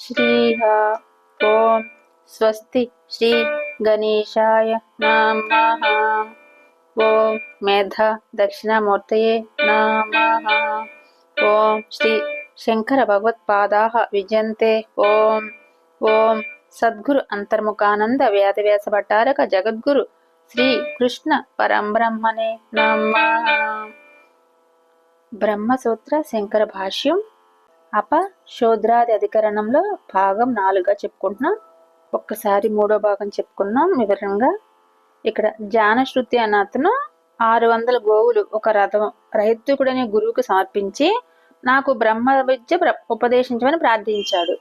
శ్రీహ ఓం స్వస్తి శ్రీ గణేశాయ నమః ఓం మేధ దక్షిణామూర్తయే నమః ఓం శ్రీ శంకర భగవత్పాదాః విజయంతే ఓం ఓం సద్గురు అంతర్ముఖానంద వేదవ్యాస భట్టారక జగద్గురు శ్రీ కృష్ణ పరంబ్రహ్మణే నమ బ్రహ్మసూత్ర శంకర భాష్యం అప శోద్రాది అధికరణంలో భాగం నాలుగుగా చెప్పుకుంటున్నాం. ఒక్కసారి మూడో భాగం చెప్పుకున్నాం వివరంగా. ఇక్కడ జానశ్రుతి అన్న అతను ఆరు వందల గోవులు ఒక రథం రహితుకుడనే గురువుకు సమర్పించి నాకు బ్రహ్మ విద్య ఉపదేశించమని ప్రార్థించాడు.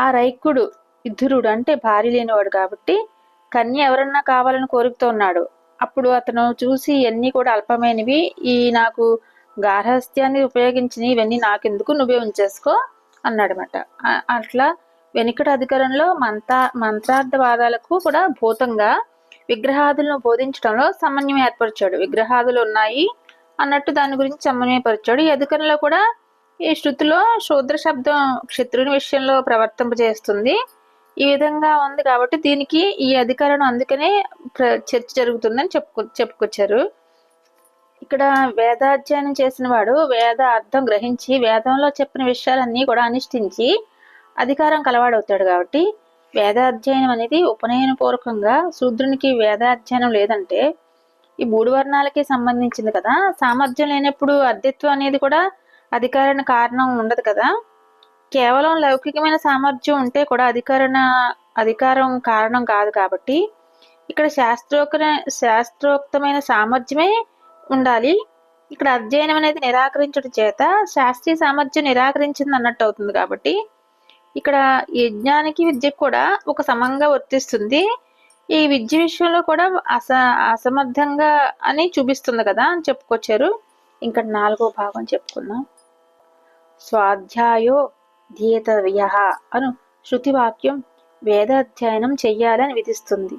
ఆ రైకుడు ఇద్దరుడు అంటే భార్య లేనివాడు కాబట్టి కన్య ఎవరన్నా కావాలని కోరుకుతూ ఉన్నాడు. అప్పుడు అతను చూసి ఇవన్నీ కూడా అల్పమైనవి ఈ నాకు గార్హస్థ్యాన్ని ఉపయోగించిన ఇవన్నీ నాకెందుకు? నువ్వే ఉంచేసుకో అన్నాడనమాట అట్లా వెనుకటి అధికారంలో మంత్ర మంత్రార్థవాదాలకు కూడా భూతంగా విగ్రహాదులను బోధించడంలో సమన్వయం ఏర్పరిచాడు. విగ్రహాదులు ఉన్నాయి అన్నట్టు దాని గురించి సమన్వయపరిచాడు ఈ అధికారంలో కూడా ఈ శృతిలో శూద్ర శబ్దం క్షత్రుని విషయంలో ప్రవర్తింపజేస్తుంది ఈ విధంగా ఉంది కాబట్టి దీనికి ఈ అధికారం అందుకనే ప్ర- చర్చ జరుగుతుందని చెప్పుకు చెప్పుకొచ్చారు. ఇక్కడ వేదాధ్యయనం చేసిన వాడు వేద అర్థం గ్రహించి వేదంలో చెప్పిన విషయాలన్నీ కూడా అనుష్ఠించి అధికారం కలవాడవుతాడు కాబట్టి వేదాధ్యయనం అనేది ఉపనయన పూర్వకంగా శూద్రునికి వేదాధ్యయనం లేదంటే ఈ మూడు వర్ణాలకి సంబంధించింది కదా. సామర్థ్యం లేనప్పుడు అద్దెత్వం అనేది కూడా అధికారణ కారణం ఉండదు కదా. కేవలం లౌకికమైన సామర్థ్యం ఉంటే కూడా అధికారణ అధికారం కారణం కాదు కాబట్టి ఇక్కడ శాస్త్రోక్త శాస్త్రోక్తమైన సామర్థ్యమే ఉండాలి. ఇక్కడ అధ్యయనం అనేది నిరాకరించడం చేత శాస్త్రీయ సామర్థ్యం నిరాకరించింది అన్నట్టు అవుతుంది కాబట్టి ఇక్కడ యజ్ఞానికి విద్యకు కూడా ఒక సమంగా వర్తిస్తుంది. ఈ విద్య విషయంలో కూడా అస అసమర్థంగా అని చూపిస్తుంది కదా అని చెప్పుకొచ్చారు. ఇంకా నాలుగో భాగం చెప్పుకుందాం. స్వాధ్యాయో ధ్యేతవ్య అను శృతివాక్యం వేదాధ్యయనం చెయ్యాలని విధిస్తుంది.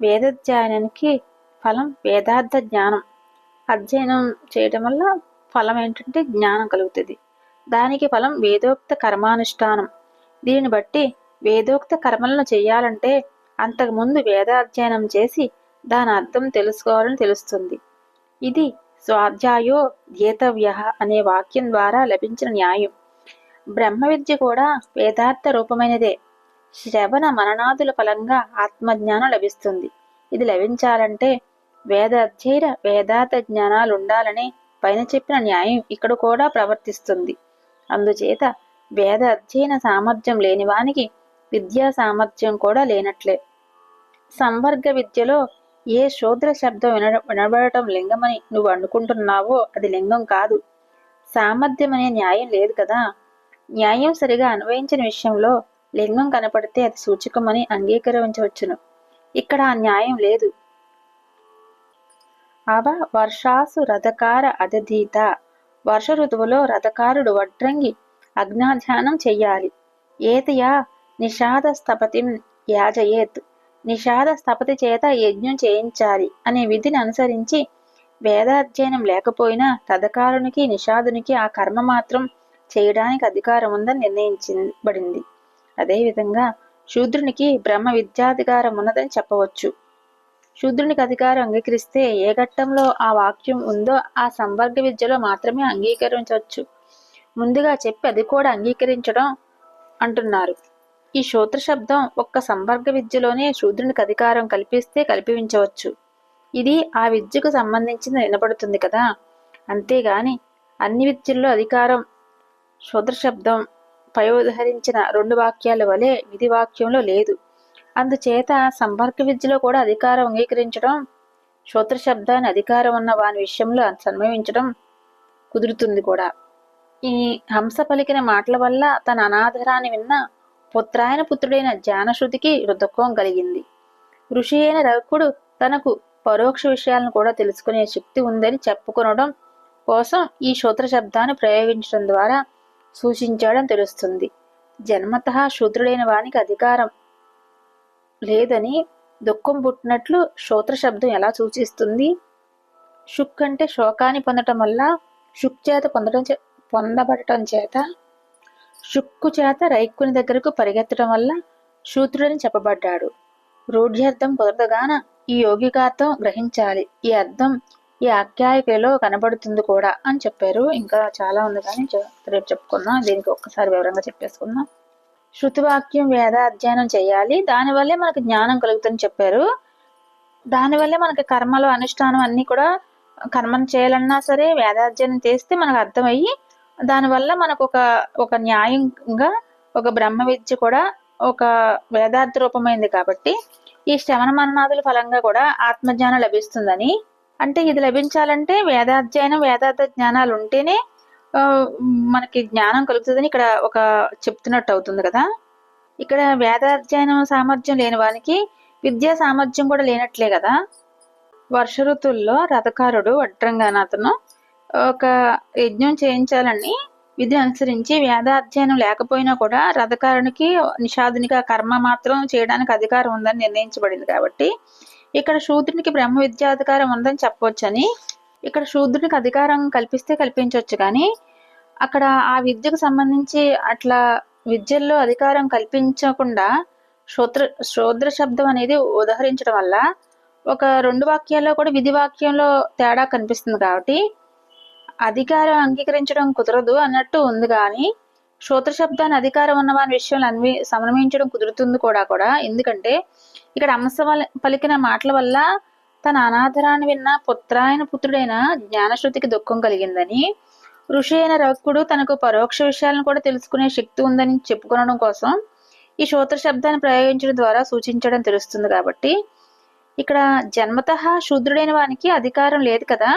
వేదాధ్యయనానికి ఫలం వేదార్థ జ్ఞానం అధ్యయనం చేయటం వల్ల ఫలం ఏంటంటే జ్ఞానం కలుగుతుంది. దానికి ఫలం వేదోక్త కర్మానుష్ఠానం. దీనిని బట్టి వేదోక్త కర్మలను చేయాలంటే అంతకుముందు వేదాధ్యయనం చేసి దాని అర్థం తెలుసుకోవాలని తెలుస్తుంది. ఇది స్వాధ్యాయో ధ్యేతవ్య అనే వాక్యం ద్వారా లభించిన న్యాయం. బ్రహ్మ విద్య కూడా వేదార్థ రూపమైనదే. శ్రవణ మననాదుల ఫలంగా ఆత్మజ్ఞానం లభిస్తుంది. ఇది లభించాలంటే వేద అధ్యయన వేదాత జ్ఞానాలు ఉండాలని పైన చెప్పిన న్యాయం ఇక్కడ కూడా ప్రవర్తిస్తుంది. అందుచేత వేద అధ్యయన సామర్థ్యం లేని వానికి విద్యా సామర్థ్యం కూడా లేనట్లే. సంవర్గ విద్యలో ఏ శూద్ర శబ్దం విన వినబడటం లింగమని నువ్వు అనుకుంటున్నావో అది లింగం కాదు. సామర్థ్యం అనే న్యాయం లేదు కదా. న్యాయం సరిగా అన్వయించిన విషయంలో లింగం కనపడితే అది సూచకమని అంగీకరించవచ్చును. ఇక్కడ ఆ న్యాయం లేదు. అవ వర్షాసు రథకార అదధీత వర్ష ఋతువులో రథకారుడు వడ్రంగి అజ్ఞాధ్యానం చెయ్యాలి. ఏతయా నిషాద స్థపతిం యాజయేత్. నిషాద స్థపతి చేత యజ్ఞం చేయించాలి అనే విధిని అనుసరించి వేదాధ్యయనం లేకపోయినా రథకారునికి నిషాదునికి ఆ కర్మ మాత్రం చేయడానికి అధికారం ఉందని నిర్ణయించబడింది. అదేవిధంగా శూద్రునికి బ్రహ్మ విద్యాధికారం ఉన్నదని చెప్పవచ్చు. శూద్రునికి అధికారం అంగీకరిస్తే ఏ ఘట్టంలో ఆ వాక్యం ఉందో ఆ సంవర్గ విద్యలో మాత్రమే అంగీకరించవచ్చు. ముందుగా చెప్పి అది కూడా అంగీకరించడం అంటున్నారు. ఈ శూద్ర శబ్దం ఒక్క సంవర్గ విద్యలోనే శూద్రునికి అధికారం కల్పిస్తే కల్పించవచ్చు. ఇది ఆ విద్యకు సంబంధించింది వినపడుతుంది కదా? అంతేగాని అన్ని విద్యల్లో అధికారం శూద్ర శబ్దం పై రెండు వాక్యాల వలె విధి వాక్యంలో లేదు. అందుచేత సంపర్క విద్యలో కూడా అధికారం అంగీకరించడం శూద్ర శబ్దాన్ని అధికారం ఉన్న వాని విషయంలో సన్మయించడం కుదురుతుంది కూడా. ఈ హంస పలికిన మాటల వల్ల తన అనాధారాన్ని విన్న పుత్రాయన పుత్రుడైన జానశ్రుతికి రుదకం కలిగింది. ఋషి అయిన రకుడు తనకు పరోక్ష విషయాలను కూడా తెలుసుకునే శక్తి ఉందని చెప్పుకొనడం కోసం ఈ శూద్ర శబ్దాన్ని ప్రయోగించడం ద్వారా సూచించాడని తెలుస్తుంది. జన్మత శూద్రుడైన వానికి అధికారం లేదని దుఃఖం పుట్టినట్లు శ్రోత్ర శబ్దం ఎలా సూచిస్తుంది? షుక్ అంటే శోకాన్ని పొందటం వల్ల షుక్ చేత పొందడం చే- పొందబడటం చేత? షుక్కు చేత రైక్కుని దగ్గరకు పరిగెత్తడం వల్ల శూద్రుడని చెప్పబడ్డాడు. రూఢ్యర్థం కుదరదుగాన ఈ యోగికార్థం గ్రహించాలి. ఈ అర్థం ఈ ఆఖ్యాయికలో కనబడుతుంది కూడా అని చెప్పారు. ఇంకా చాలా ఉంది కానీ రేపు చెప్పుకుందాం. దీనికి ఒక్కసారి వివరంగా చెప్పేసుకుందాం. శృతివాక్యం వేద అధ్యయనం చేయాలి. దానివల్లే మనకు జ్ఞానం కలుగుతుందని చెప్పారు. దానివల్లే మనకి కర్మలు అనుష్ఠానం అన్ని కూడా కర్మను చేయాలన్నా సరే వేదాధ్యయనం చేస్తే మనకు అర్థమయ్యి దానివల్ల మనకు ఒక ఒక న్యాయంగా ఒక బ్రహ్మ విద్య కూడా ఒక వేదార్థ రూపమైంది కాబట్టి ఈ శ్రవణ మన్నాదుల ఫలంగా కూడా ఆత్మజ్ఞానం లభిస్తుందని. అంటే ఇది లభించాలంటే వేదాధ్యయనం వేదార్థ జ్ఞానాలు ఉంటేనే మనకి జ్ఞానం కలుగుతుందని ఇక్కడ ఒక చెప్తున్నట్టు అవుతుంది కదా. ఇక్కడ వేదాధ్యయనం సామర్థ్యం లేని వానికి విద్యా సామర్థ్యం కూడా లేనట్లే కదా. వర్ష ఋతువుల్లో రథకారుడు వడ్రంగానాథను ఒక యజ్ఞం చేయించాలని విధి అనుసరించి వేదాధ్యయనం లేకపోయినా కూడా రథకారునికి నిషాదునికి కర్మ మాత్రం చేయడానికి అధికారం ఉందని నిర్ణయించబడింది కాబట్టి ఇక్కడ శూద్రునికి బ్రహ్మ విద్యాధికారం ఉందని చెప్పవచ్చని ఇక్కడ శూద్రునికి అధికారం కల్పిస్తే కల్పించవచ్చు కానీ అక్కడ ఆ విద్యకు సంబంధించి అట్లా విద్యల్లో అధికారం కల్పించకుండా శూద్ర శూద్ర శబ్దం అనేది ఉదహరించడం వల్ల ఒక రెండు వాక్యాల్లో కూడా విధి వాక్యంలో తేడా కనిపిస్తుంది కాబట్టి అధికారం అంగీకరించడం కుదరదు అన్నట్టు ఉంది కానీ శ్రోత్ర శబ్దాన్ని అధికారం ఉన్న వారి విషయంలో అన్వి సమన్వయించడం కుదురుతుంది కూడా కూడా. ఎందుకంటే ఇక్కడ అంశ పలికిన మాటల వల్ల తన అనాథరాన్ని విన్న పుత్రాయన పుత్రుడైన జ్ఞానశ్రుతికి దుఃఖం కలిగిందని ఋషి అయిన రవకుడు తనకు పరోక్ష విషయాలను కూడా తెలుసుకునే శక్తి ఉందని చెప్పుకొనడం కోసం ఈ శ్రోత్ర శబ్దాన్ని ప్రయోగించడం ద్వారా సూచించడం తెలుస్తుంది కాబట్టి ఇక్కడ జన్మత శూద్రుడైన వానికి అధికారం లేదు కదా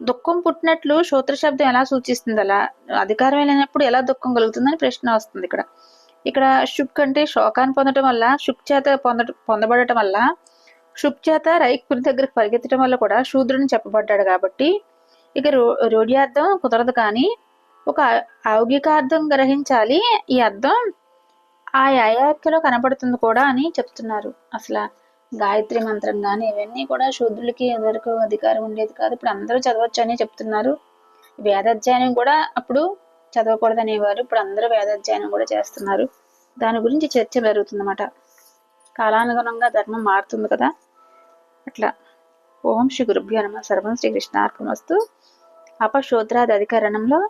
దుఃఖం పుట్టినట్లు శ్రోత్ర శబ్దం ఎలా సూచిస్తుంది? అలా అధికారం లేనప్పుడు ఎలా దుఃఖం కలుగుతుందని ప్రశ్న వస్తుంది ఇక్కడ. ఇక్కడ శుక్ అంటే శోకాన్ని పొందడం వల్ల శుక్ చేత పొంద పొందబడటం వల్ల క్షుప్చేత చేత రైకుని దగ్గరికి పరిగెత్తడం వల్ల కూడా శూద్రుని చెప్పబడ్డాడు కాబట్టి ఇక రో రూఢ్యార్థం కుదరదు కానీ ఒక ఔగికార్థం గ్రహించాలి. ఈ అర్థం ఆ యాయాఖ్యలో కనపడుతుంది కూడా అని చెప్తున్నారు. అసలు గాయత్రి మంత్రం కానీ ఇవన్నీ కూడా శూద్రులకి ఎవరికి అధికారం ఉండేది కాదు. ఇప్పుడు అందరూ చదవచ్చు అని చెప్తున్నారు. వేదాధ్యాయనం కూడా అప్పుడు చదవకూడదు అనేవారు ఇప్పుడు అందరూ వేదాధ్యాయనం కూడా చేస్తున్నారు. దాని గురించి చర్చ జరుగుతుందన్నమాట. కాలానుగుణంగా ధర్మం మారుతుంది కదా. అట్లా. ఓం శ్రీ గురుభ్యో నమ. సర్వం శ్రీ కృష్ణార్పణమస్తు. అపశోద్రాది అధికరణంలో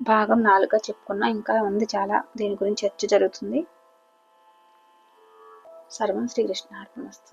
భాగం నాలుగుగా చెప్పుకున్నా ఇంకా ఉంది చాలా. దీని గురించి చర్చ జరుగుతుంది. సర్వం శ్రీ కృష్ణార్పణమస్తు.